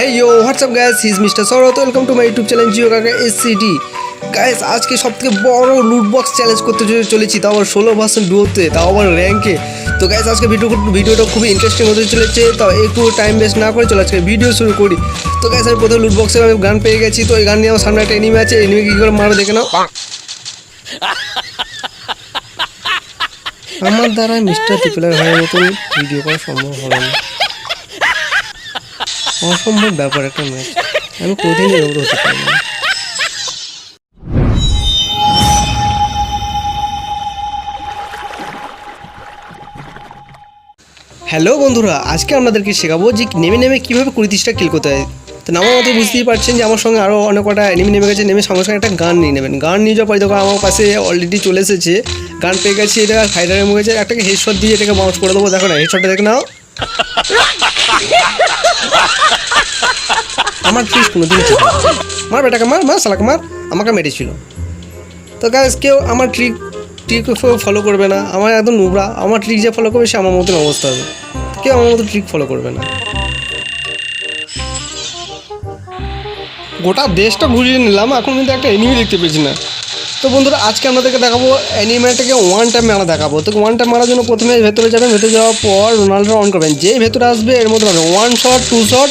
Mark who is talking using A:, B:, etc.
A: Hey you what's up guys this mister Sarat welcome to my YouTube channel Jio কাকা SCD guys আজকে সব থেকে বড় লুট বক্স চ্যালেঞ্জ করতে চলে- চলেছি তাও আবার ষোলো পার্সেন্ট ডুয়োতে তাও আবার র্যাঙ্কে তো গাইস আজকে ভিডিও ভিডিওটা খুবই ইন্টারেস্টিং হতে চলেছে তো একটু টাইম ওয়েস্ট না করে চলে আজকে ভিডিও শুরু করি। তো গাইস আমি প্রথমে লুট বক্সে আমি গান পেয়ে গেছি তো এই গান নিয়ে আমার সামনে একটা এনিমি আছে এনিমি কী করে মারবে দেখে নাও। আমার দ্বারা মিস্টার ত্রিপুলার মতন ভিডিও করা সম্ভব হবে না। অসম্ভব ব্যাপার একটা ম্যাচ আমি কোনোদিনই এরকম হতে পারব না। হ্যালো বন্ধুরা, আজকে আপনাদেরকে শেখাবো যে নেমে নেমে কীভাবে কুড়ি তিরিশটা কিল করতে হয়। তো নামার মতো বুঝতেই পারছেন যে আমার সঙ্গে আরও অনেক কটা নেমে নেমে গেছে, নেমে সঙ্গে সঙ্গে একটা গান নিয়ে নেবেন। গান নিয়ে যাওয়ার পরে দেখো আমার পাশে অলরেডি চলে এসেছে। গান পেয়ে গেছি, এটা ফাইটারের মুখে গেছে একটাকে হেডশট দিয়ে এটাকে বাউন্স করে দেবো। দেখো না হেডশটটা দেখে নাও। আমার ট্রিক কোনো দিন মার বেটাকে মার মার সালাকে মার, আমাকে মেরেছিল। তো গাছ কেউ আমার ট্রিক ট্রিক ফলো করবে না। আমার একদম নোবরা। আমার ট্রিক যে ফলো করবে, সে আমার মতন অবস্থা হবে। কেউ আমার মতো ট্রিক ফলো করবে না। গোটা দেশটা ঘুরিয়ে নিলাম, এখন কিন্তু একটা এনিমি দেখতে পেয়েছি না। তো বন্ধুরা, আজকে আপনাদেরকে দেখাবো অ্যানিমেটাকে ওয়ান টাইম মারা দেখাবো। তো ওয়ান টাইম মারার জন্য প্রথমে ভেতরে যাবেন, ভেতরে যাওয়ার পর রোনাল্ডো অন করবেন। যেই ভেতরে আসবে, এর মধ্যে ওয়ান শট টু শট